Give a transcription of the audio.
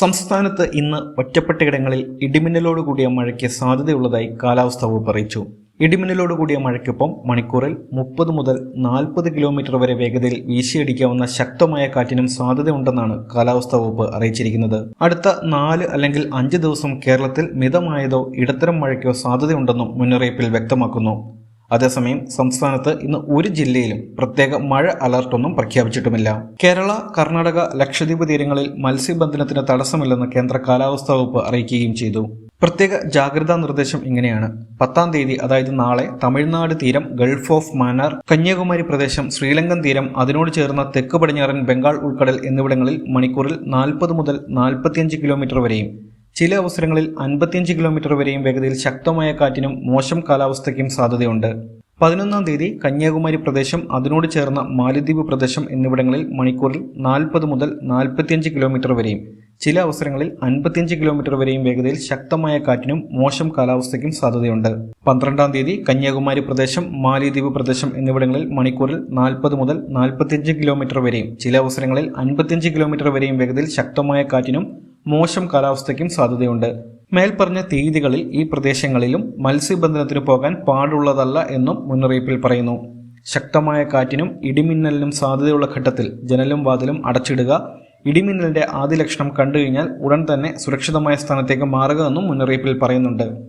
സംസ്ഥാനത്ത് ഇന്ന് ഒറ്റപ്പെട്ടയിടങ്ങളിൽ ഇടിമിന്നലോട് കൂടിയ മഴയ്ക്ക് സാധ്യതയുള്ളതായി കാലാവസ്ഥാ വകുപ്പ് അറിയിച്ചു. ഇടിമിന്നലോട് കൂടിയ മഴയ്ക്കൊപ്പം മണിക്കൂറിൽ മുപ്പത് മുതൽ നാൽപ്പത് കിലോമീറ്റർ വരെ വേഗതയിൽ വീശിയടിക്കാവുന്ന ശക്തമായ കാറ്റിനും സാധ്യതയുണ്ടെന്നാണ് കാലാവസ്ഥാ വകുപ്പ് അറിയിച്ചിരിക്കുന്നത്. അടുത്ത നാല് അല്ലെങ്കിൽ അഞ്ച് ദിവസം കേരളത്തിൽ മിതമായതോ ഇടത്തരം മഴയ്ക്കോ സാധ്യതയുണ്ടെന്നും മുന്നറിയിപ്പിൽ വ്യക്തമാക്കുന്നു. അതേസമയം സംസ്ഥാനത്ത് ഇന്ന് ഒരു ജില്ലയിലും പ്രത്യേക മഴ അലർട്ടൊന്നും പ്രഖ്യാപിച്ചിട്ടുമില്ല. കേരള കർണാടക ലക്ഷദ്വീപ് തീരങ്ങളിൽ മത്സ്യബന്ധനത്തിന് തടസ്സമില്ലെന്ന് കേന്ദ്ര കാലാവസ്ഥാ വകുപ്പ് അറിയിക്കുകയും ചെയ്തു. പ്രത്യേക ജാഗ്രതാ നിർദ്ദേശം ഇങ്ങനെയാണ്. പത്താം തീയതി അതായത് നാളെ തമിഴ്നാട് തീരം ഗൾഫ് ഓഫ് മാന്നാർ കന്യാകുമാരി പ്രദേശം ശ്രീലങ്കൻ തീരം അതിനോട് ചേർന്ന തെക്ക് പടിഞ്ഞാറൻ ബംഗാൾ ഉൾക്കടൽ എന്നിവിടങ്ങളിൽ മണിക്കൂറിൽ നാൽപ്പത് മുതൽ നാൽപ്പത്തിയഞ്ച് കിലോമീറ്റർ വരെയും ചില അവസരങ്ങളിൽ അൻപത്തിയഞ്ച് കിലോമീറ്റർ വരെയും വേഗതയിൽ ശക്തമായ കാറ്റിനും മോശം കാലാവസ്ഥയ്ക്കും സാധ്യതയുണ്ട്. പതിനൊന്നാം തീയതി കന്യാകുമാരി പ്രദേശം അതിനോട് ചേർന്ന മാലിദ്വീപ് പ്രദേശം എന്നിവിടങ്ങളിൽ മണിക്കൂറിൽ നാൽപ്പത് മുതൽ നാൽപ്പത്തിയഞ്ച് കിലോമീറ്റർ വരെയും ചില അവസരങ്ങളിൽ അൻപത്തിയഞ്ച് കിലോമീറ്റർ വരെയും വേഗതയിൽ ശക്തമായ കാറ്റിനും മോശം കാലാവസ്ഥയ്ക്കും സാധ്യതയുണ്ട്. പന്ത്രണ്ടാം തീയതി കന്യാകുമാരി പ്രദേശം മാലിദ്വീപ് പ്രദേശം എന്നിവിടങ്ങളിൽ മണിക്കൂറിൽ നാൽപ്പത് മുതൽ നാൽപ്പത്തിയഞ്ച് കിലോമീറ്റർ വരെയും ചില അവസരങ്ങളിൽ അൻപത്തിയഞ്ച് കിലോമീറ്റർ വരെയും വേഗതയിൽ ശക്തമായ കാറ്റിനും മോശം കാലാവസ്ഥയ്ക്കും സാധ്യതയുണ്ട്. മേൽപ്പറഞ്ഞ തീയതികളിൽ ഈ പ്രദേശങ്ങളിലും മത്സ്യബന്ധനത്തിന് പോകാൻ പാടുള്ളതല്ല എന്നും മുന്നറിയിപ്പിൽ പറയുന്നു. ശക്തമായ കാറ്റിനും ഇടിമിന്നലിനും സാധ്യതയുള്ള ഘട്ടത്തിൽ ജനലും വാതിലും അടച്ചിടുക ഇടിമിന്നലിന്റെ ആദ്യ ലക്ഷണം കണ്ടുകഴിഞ്ഞാൽ ഉടൻ തന്നെ സുരക്ഷിതമായ സ്ഥാനത്തേക്ക് മാറുക എന്നും മുന്നറിയിപ്പിൽ പറയുന്നുണ്ട്.